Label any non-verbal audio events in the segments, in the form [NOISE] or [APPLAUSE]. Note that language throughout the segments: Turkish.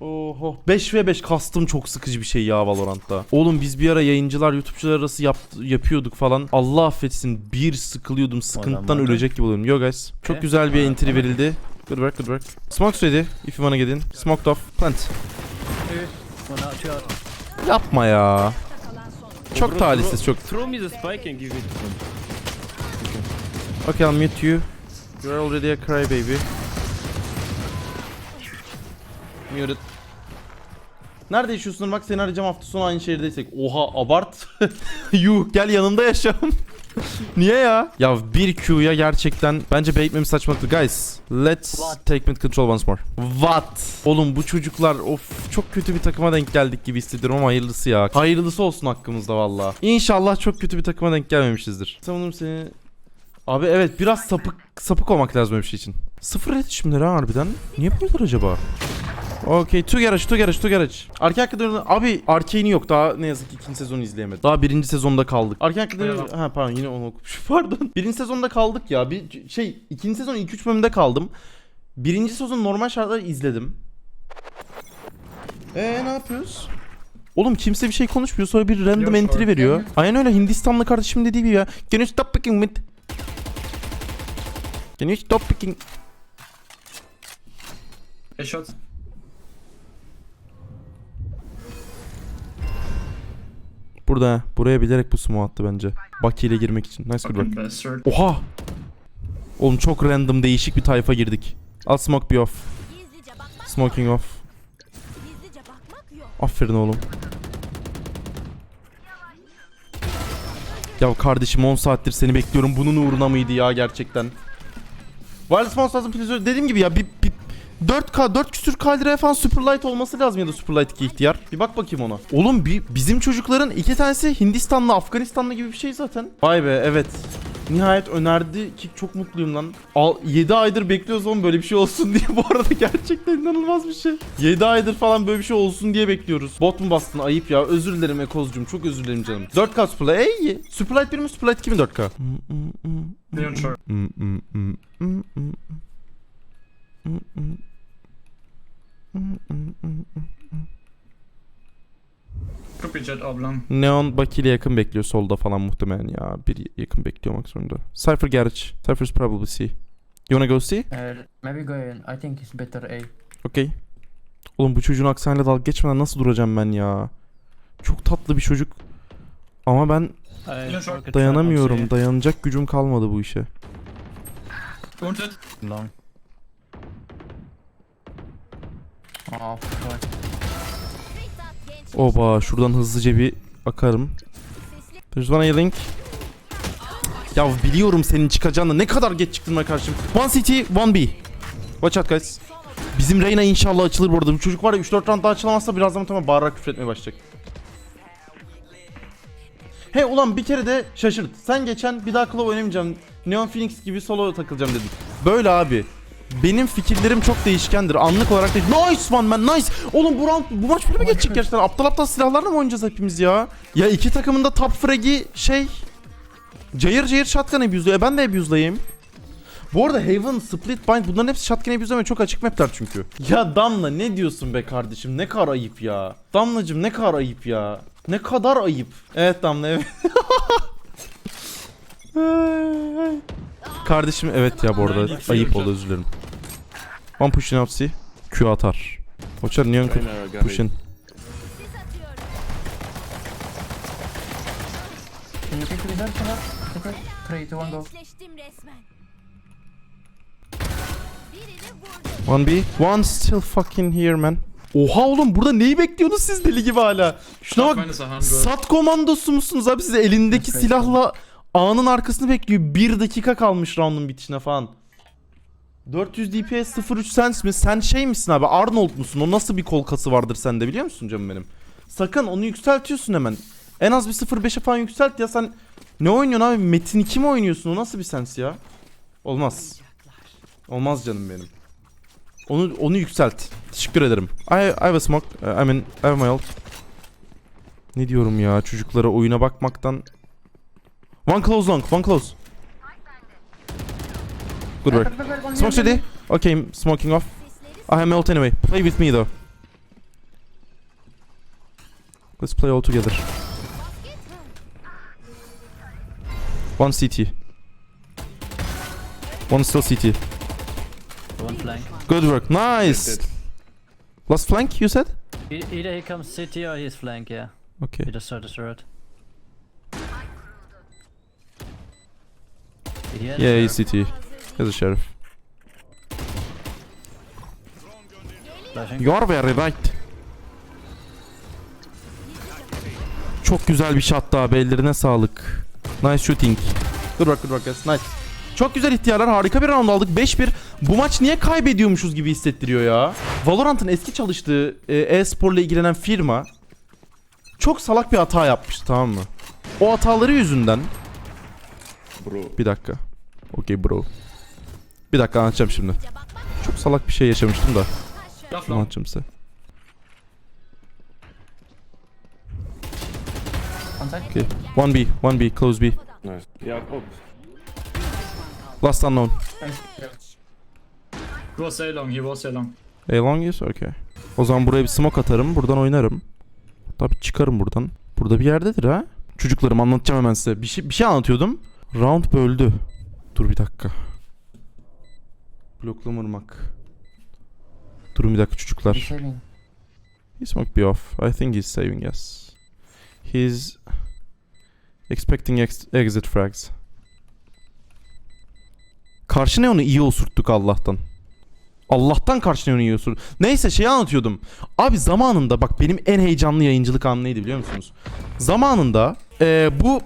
Oho 5 ve 5 kastım çok sıkıcı bir şey ya Valorant'ta. Oğlum biz bir ara yayıncılar YouTube'cular arası yap, yapıyorduk falan. Allah affetsin bir sıkılıyordum sıkıntıdan da- ölecek gibi oluyordum. Yo guys. Çok Okay. güzel bir entry verildi. Good work good work. Smoke's ready if you wanna get in. Smoked off. Plant. Yapma ya. Çok talihsiz çok. Throw me the spike and give it to him. Okay I'll mute you. You're already a crybaby. Muted. Nerede yaşıyorsun bak seni arayacağım hafta sonu aynı şehirdeysek. Oha abart. [LAUGHS] Yuh gel yanımda yaşam. [LAUGHS] Niye ya? Ya bir Q'ya gerçekten bence baitmemiz saçmalıktı. Guys, let's What? take mid control once more. What? Oğlum bu çocuklar of çok kötü bir takıma denk geldik gibi hissediyorum ama hayırlısı ya. Hayırlısı olsun hakkımızda valla. İnşallah çok kötü bir takıma denk gelmemişizdir. Sanırım seni Abi evet biraz sapık sapık olmak lazım böyle bir şey için. Sıfır iletişimleri ha harbiden. Niye yapıyorlar acaba? Okey, two garage, two garage, two garage. Arka arkada abi Arkane'i yok daha ne yazık ki ikinci sezonu izleyemedim. Daha birinci sezonda kaldık. Arka arkada ha pardon yine onu okumuş. [LAUGHS] Pardon. Birinci sezonda kaldık ya. Bir şey ikinci sezon ilk üç bölümde kaldım. Birinci sezon normal şartlarda izledim. Eee ne yapıyoruz? Oğlum kimse bir şey konuşmuyor sonra bir random Yok, entry veriyor. mi? Aynen öyle Hindistanlı kardeşim dediği gibi ya. Can you stop picking mid? Can you stop picking? A Burada. Buraya bilerek bu smoke attı bence. Bucky ile girmek için. Nice work. bastard. Oha! Oğlum çok random değişik bir tayfa girdik. Al smoke bir off. Smoking off. Aferin oğlum. Ya kardeşim 10 saattir seni bekliyorum. Bunun uğruna mıydı ya gerçekten? Wireless mouse lazım. Dediğim gibi ya bir, bir 4K 4 küsür kaldıraya falan Superlight olması lazım ya da Superlight 2 ihtiyar. Bir bak bakayım ona. Oğlum bir, bizim çocukların iki tanesi Hindistanlı, Afganistanlı gibi bir şey zaten. Vay be evet. Nihayet önerdi ki çok mutluyum lan. Al, 7 aydır bekliyoruz oğlum böyle bir şey olsun [LAUGHS] diye bu arada gerçekten inanılmaz bir şey. 7 aydır falan böyle bir şey olsun diye bekliyoruz. Bot mu bastın ayıp ya özür dilerim Ekoz'cum çok özür dilerim canım. 4K Superlight ey Superlight 1 mi Superlight 2 mi 4K? Neon jet oblong. Neon Baki ile yakın bekliyor solda falan muhtemelen ya. Bir yakın bekliyor olmak zorunda. Cypher garage. Cypher's probably C. You wanna go C? Uh, maybe go in. I think it's better A. Okay. Oğlum bu çocuğun aksanıyla dalga geçmeden nasıl duracağım ben ya? Çok tatlı bir çocuk. Ama ben market dayanamıyorum. Dayanacak gücüm kalmadı bu işe. Long. Oh, fuck. Oba şuradan hızlıca bir akarım. There's one. Ya biliyorum senin çıkacağını. Ne kadar geç çıktın bana karşım. One CT, one B. Watch out guys. Bizim Reyna inşallah açılır bu arada. Bu çocuk var ya 3-4 round daha açılamazsa birazdan tamam bağırarak küfür etmeye başlayacak. He ulan bir kere de şaşırt. Sen geçen bir daha Claw oynamayacağım. Neon Phoenix gibi solo takılacağım dedik. Böyle abi. Benim fikirlerim çok değişkendir. Anlık olarak değil. Nice one man nice. Oğlum bu round bu maç böyle mi geçecek gerçekten? Aptal aptal silahlarla mı oynayacağız hepimiz ya? Ya iki takımın da top frag'i şey... Cayır cayır shotgun abuse'luyor. E ben de abuse'layayım. Bu arada Haven, Split Bind bunların hepsi shotgun abuse'lamaya çok açık mapler çünkü. Ya Damla ne diyorsun be kardeşim? Ne kadar ayıp ya. Damlacım ne kadar ayıp ya. Ne kadar ayıp. Evet Damla evet. [LAUGHS] Kardeşim evet ya bu arada ayıp oldu özür dilerim. One pushing out C. Q atar. Out Neon got push in. sis atıyorum. Can you pick reserve for that? Okay. 3, 2, 1, go. Gençleştim resmen. Birini vurdum. One B. One still fucking here man. Oha oğlum burada neyi bekliyorsunuz siz deli gibi hala? Şuna bak. Pathfinder's a 100. Sat komandosu musunuz abi siz elindeki Okay. silahla A'nın arkasını bekliyor. Bir dakika kalmış round'un bitişine falan. 400 DPS 03 sens mi? Sen şey misin abi? Arnold musun? O nasıl bir kol kası vardır sende biliyor musun canım benim? Sakın onu yükseltiyorsun hemen. En az bir 0.5'e falan yükselt ya sen ne oynuyorsun abi? Metin 2 mi oynuyorsun? O nasıl bir sens ya? Olmaz. Olmaz canım benim. Onu onu yükselt. Teşekkür ederim. I, I have a smoke. I mean, I have my ult. Ne diyorum ya çocuklara oyuna bakmaktan. One close long, one close. Good work. Smoke here, city. Okay, smoking off. I have my ult anyway. Play with me though. Let's play all together. One CT. One still CT. One flank. Good work. Nice. Dead. Last flank you said? E- either he comes city or he's flank, yeah. Okay. He just saw the turret. Yeah, he's CT. He's a sheriff. very right. Çok güzel bir shot daha. Ellerine sağlık. Nice shooting. Good work, good work guys. Nice. Çok güzel ihtiyarlar. Harika bir round aldık. 5-1. Bu maç niye kaybediyormuşuz gibi hissettiriyor ya. Valorant'ın eski çalıştığı e, e-sporla ilgilenen firma çok salak bir hata yapmıştı tamam mı? O hataları yüzünden Bro. bir dakika. Okay bro. Bir dakika anlatacağım şimdi. Çok salak bir şey yaşamıştım da long. anlatacağım size. One side. Okay. 1B, 1B, close B. Nice. Yeah, oh. Last unknown. He was A long, he was A long. A long is okay. O zaman buraya bir smoke atarım. Buradan oynarım. Hatta bir çıkarım buradan. Burada bir yerdedir ha. Çocuklarım anlatacağım hemen size. Bir şey, bir şey anlatıyordum. Round böldü. Dur bir dakika. Bloklama ırmak. Durun bir dakika çocuklar. He's saving. He smoked B off. I think he's saving yes. He's expecting ex- exit frags. Karşı neonu iyi osurttuk Allah'tan. Allah'tan karşı neonu iyi osurttuk. Neyse şeyi anlatıyordum. Abi zamanında bak benim en heyecanlı yayıncılık anı neydi biliyor musunuz? Zamanında eee, bu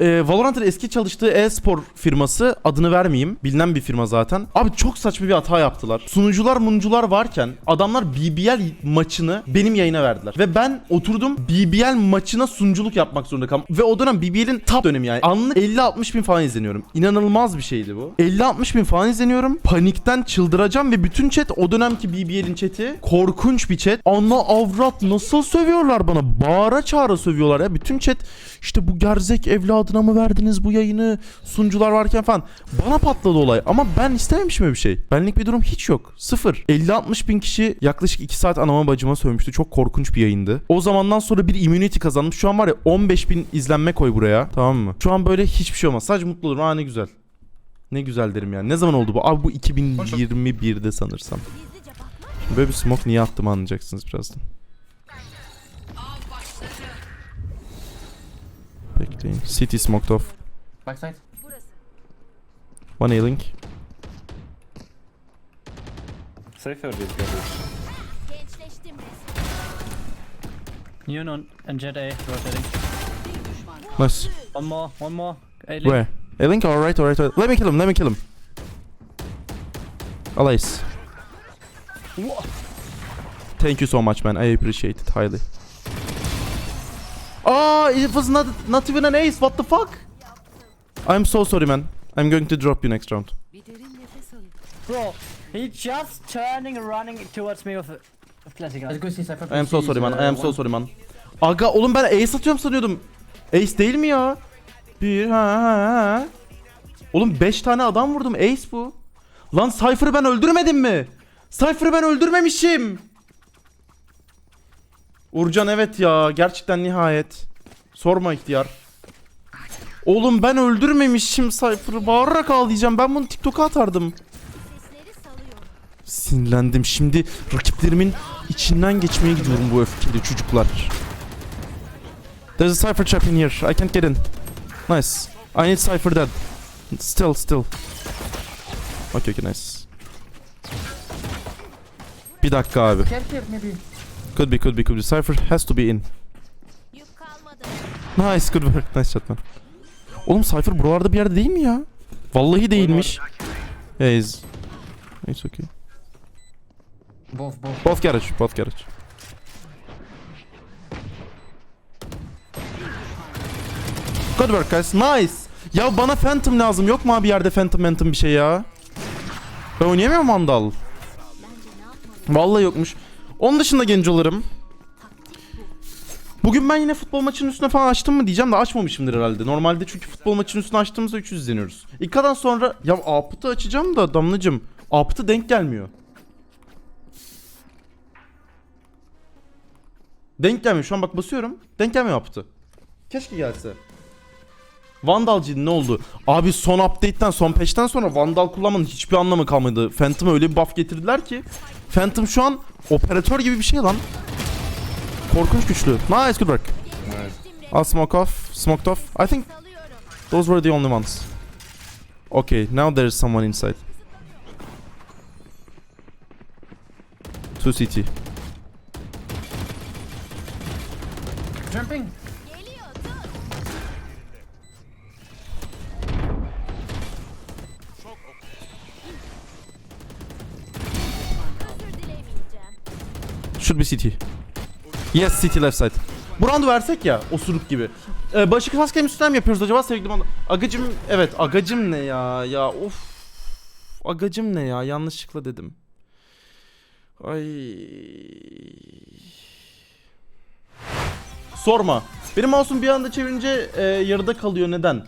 e, Valorant'ın eski çalıştığı e-spor firması adını vermeyeyim. Bilinen bir firma zaten. Abi çok saçma bir hata yaptılar. Sunucular munucular varken adamlar BBL maçını benim yayına verdiler. Ve ben oturdum BBL maçına sunuculuk yapmak zorunda kaldım. Ve o dönem BBL'in top dönemi yani. Anlık 50-60 bin falan izleniyorum. İnanılmaz bir şeydi bu. 50-60 bin falan izleniyorum. Panikten çıldıracağım ve bütün chat o dönemki BBL'in chat'i korkunç bir chat. Anla avrat nasıl sövüyorlar bana. Bağıra çağıra sövüyorlar ya. Bütün chat işte bu gerzek evladına mı verdiniz bu yayını? Sunucular varken falan. Bana patladı olay ama ben istememişim öyle bir şey. Benlik bir durum hiç yok. Sıfır. 50-60 bin kişi yaklaşık 2 saat anama bacıma sövmüştü. Çok korkunç bir yayındı. O zamandan sonra bir immunity kazandım. Şu an var ya 15 bin izlenme koy buraya. Tamam mı? Şu an böyle hiçbir şey olmaz. Sadece mutlu olurum. Aa ne güzel. Ne güzel derim yani. Ne zaman oldu bu? Abi bu 2021'de sanırsam. Böyle bir smoke niye attım anlayacaksınız birazdan. Bekleyin. City smoked off. Backside. One this garbage. Gençleştim resmen. Neon on- and Jet A rotating. Nice. One more, one more. A link. Where? A-link? Alright, alright, alright. Let me kill him, let me kill him. Alice. Thank you so much man. I appreciate it highly. Oh, it was not not even an ace. What the fuck? I'm so sorry man. I'm going to drop you next round. Bro, he just turning and running towards me with, with classic. I am so sorry man. uh, I am so sorry man. Aga oğlum ben ace atıyorum sanıyordum. Ace değil mi ya? Bir ha ha ha. Oğlum 5 tane adam vurdum. Ace bu. Lan Cypher'ı ben öldürmedim mi? Cypher'ı ben öldürmemişim. Urcan evet ya. Gerçekten nihayet. Sorma ihtiyar. Oğlum ben öldürmemişim Cypher'ı. Bağırarak ağlayacağım. Ben bunu TikTok'a atardım. Sinirlendim. Şimdi rakiplerimin içinden geçmeye gidiyorum bu öfkeli çocuklar. There's a cipher trap in here. I can't get in. Nice. I need cipher dead. Still, still. Okay, okay, nice. Bir dakika abi. Here, maybe. Could be, could be, could be. Cipher has to be in. Nice, good work. Nice shot man. Oğlum Cypher buralarda bir yerde değil mi ya? Vallahi değilmiş. Yeah, he's... It's okay. Both, both. Both garage, both garage. Good work guys, nice. Ya bana Phantom lazım. Yok mu abi yerde Phantom Phantom bir şey ya? Ben oynayamıyorum Vandal. Vallahi yokmuş. Onun dışında gencolarım. Bugün ben yine futbol maçının üstüne falan açtım mı diyeceğim de açmamışımdır herhalde. Normalde çünkü futbol maçının üstüne açtığımızda 300 izleniyoruz. İlkadan sonra ya Apıt'ı açacağım da Damlacım. Apıt'ı denk gelmiyor. Denk gelmiyor. Şu an bak basıyorum. Denk gelmiyor yaptı. Keşke gelse. Vandal cid ne oldu? Abi son update'ten son patch'ten sonra Vandal kullanmanın hiçbir anlamı kalmadı. Phantom'a öyle bir buff getirdiler ki Phantom şu an operatör gibi bir şey lan. Korkunç güçlü. Nice good work. I'll smoke off. Smoked off. I think those were the only ones. Okay, now there's someone inside. Two CT. Jumping. Should be CT. Yes CT left side. Bu roundu versek ya osuruk gibi. Ee, başı kaskem üstten mi yapıyoruz acaba sevgili bana? Agacım evet agacım ne ya ya of. Agacım ne ya yanlışlıkla dedim. Ay. Sorma. Benim mouse'um bir anda çevirince e, yarıda kalıyor neden?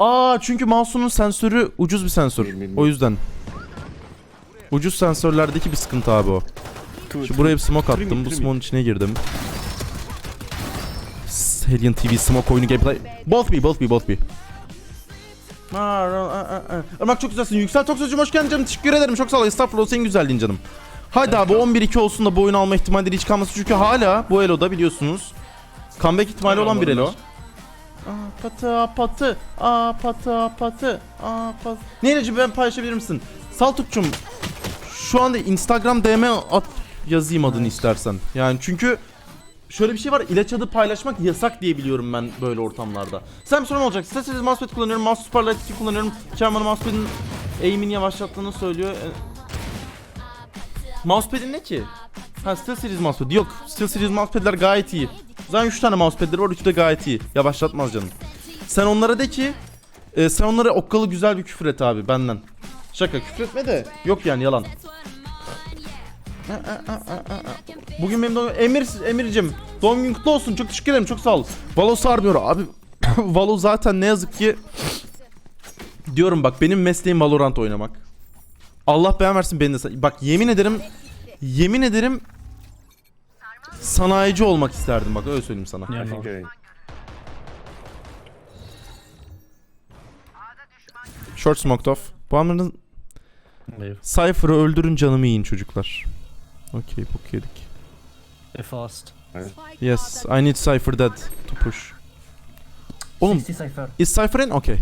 Aa çünkü mouse'umun sensörü ucuz bir sensör. O yüzden. Ucuz sensörlerdeki bir sıkıntı abi o. Şu buraya bir smoke attım. Bu smoke'un içine girdim. Alien TV smoke oyunu gameplay. Both B, both B, both B. Irmak çok güzelsin. Yüksel Toksözcüm hoş geldin canım. Teşekkür ederim. Çok sağ ol. Estağfurullah senin güzelliğin canım. Haydi abi 11-2 olsun da bu oyunu alma ihtimalleri hiç kalmasın. Çünkü hala bu Elo'da biliyorsunuz. Comeback ihtimali olan bir Elo. Aa patı aa patı aa patı aa patı aa patı. Neyleci ben paylaşabilir misin? Saltukçum şu anda Instagram DM at yazayım adını istersen. Yani çünkü şöyle bir şey var ilaç adı paylaşmak yasak diye biliyorum ben böyle ortamlarda. Sen bir sorun olacak. Sessiz mousepad kullanıyorum. Mouse Superlight 2 kullanıyorum. Kerem mousepad'in aim'ini yavaşlattığını söylüyor. E, Mousepad'in ne ki? Ha Steel Series mousepad. Yok. Steel Series mousepad'ler gayet iyi. Zaten 3 tane mousepad'leri var. Üçü de gayet iyi. Yavaşlatmaz canım. Sen onlara de ki e, sen onlara okkalı güzel bir küfür et abi benden. Şaka küfür etme de. Yok yani yalan. Bugün benim doğum Emir Emir'cim doğum günün kutlu olsun. Çok teşekkür ederim. Çok sağ ol. Valo sarmıyor abi. [COUGHS] Valo zaten ne yazık ki diyorum bak benim mesleğim Valorant oynamak. Allah beğen versin beni de. Bak yemin ederim yemin ederim sanayici olmak isterdim bak öyle söyleyeyim sana. Yeah, I no. think I... Short smoked off. Bu Leave. Cypher'ı öldürün canımı yiyin çocuklar. Okey bok yedik. They're fast. Yes, I need Cypher dead to push. Oğlum 60 cipher. is Cypher in? Okay.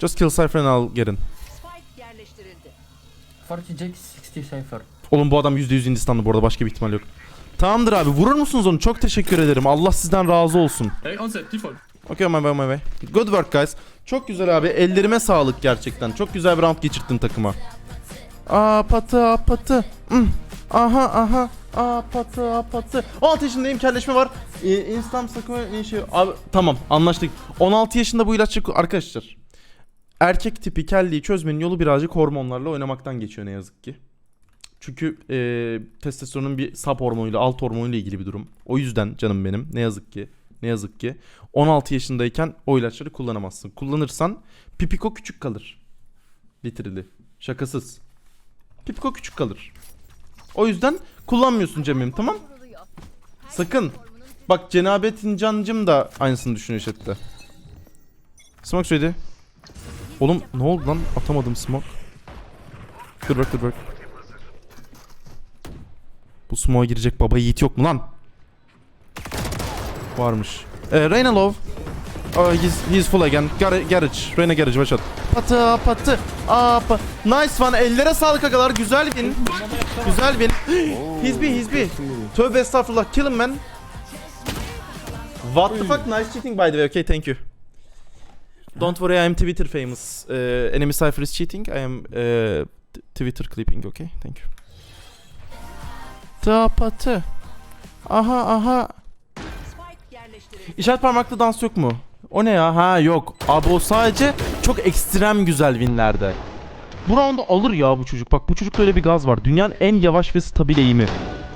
Just kill Cypher and I'll get in. Spike yerleştirildi. 40 Jack 60 cipher. Oğlum bu adam %100 Hindistanlı bu arada başka bir ihtimal yok. Tamamdır abi vurur musunuz onu? Çok teşekkür ederim. Allah sizden razı olsun. Hey, onset, default. Okay on my way on my way. Good work guys. Çok güzel abi. Ellerime sağlık gerçekten. Çok güzel bir round geçirttin takıma. Aa patı aa patı. Hmm. Aha aha. Aa patı aa patı. 16 yaşındayım kelleşme var. Ee, instant sakımı ne şey. Abi tamam anlaştık. 16 yaşında bu ilaç arkadaşlar. Erkek tipi kelliği çözmenin yolu birazcık hormonlarla oynamaktan geçiyor ne yazık ki. Çünkü e, testosteronun bir sap hormonuyla alt hormonuyla ilgili bir durum. O yüzden canım benim ne yazık ki ne yazık ki 16 yaşındayken o ilaçları kullanamazsın. Kullanırsan pipiko küçük kalır. Literally. Şakasız. Pipiko küçük kalır. O yüzden kullanmıyorsun Cem'im tamam? Sakın. Bak Cenabet İncancım da aynısını düşünüyor chatte. Smoke söyledi. Oğlum ne oldu lan? Atamadım smoke. Good work good work. Bu smoke'a girecek baba yiğit yok mu lan? Varmış. Ee, Reyna low. Oh, he's, he's full again. Gar garage. Reyna garage. Watch. Patı patı. Aa, pa- nice one. Ellere sağlık agalar. Güzel win. Güzel win. [GASPS] he's B. Tövbe estağfurullah. Kill him man. What the fuck? Nice cheating by the way. Okay thank you. Don't worry I am Twitter famous. Uh, enemy cipher is cheating. I am uh, Twitter clipping. Okay thank you. Ta patı. Aha aha. İşaret parmaklı dans yok mu? O ne ya? Ha yok. Abi o sadece çok ekstrem güzel winlerde. Bu round'u alır ya bu çocuk. Bak bu çocukta öyle bir gaz var. Dünyanın en yavaş ve stabil eğimi.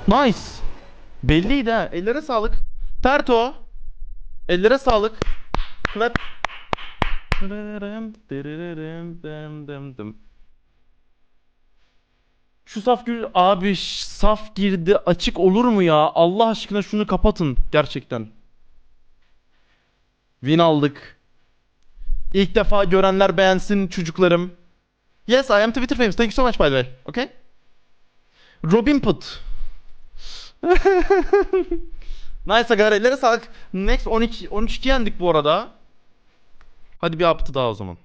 Nice. Belliydi ha. Ellere sağlık. Terto. Ellere sağlık. Clap. Şu saf gir abi saf girdi açık olur mu ya? Allah aşkına şunu kapatın gerçekten. Win aldık. İlk defa görenler beğensin çocuklarım. Yes, I am Twitter famous. Thank you so much by the way. Okay? Robin Put. [LAUGHS] nice aga. Ellerine sağlık. Next 12 12 yendik bu arada. Hadi bir yaptı daha o zaman.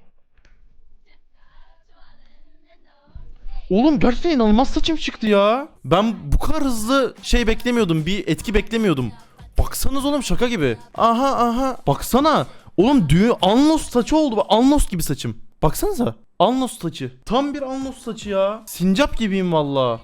Oğlum gerçekten inanılmaz saçım çıktı ya. Ben bu kadar hızlı şey beklemiyordum. Bir etki beklemiyordum. Baksanız oğlum şaka gibi. Aha aha. Baksana. Oğlum düğü Alnos saçı oldu. Bak, Alnos gibi saçım. Baksanıza. Alnos saçı. Tam bir Alnos saçı ya. Sincap gibiyim valla.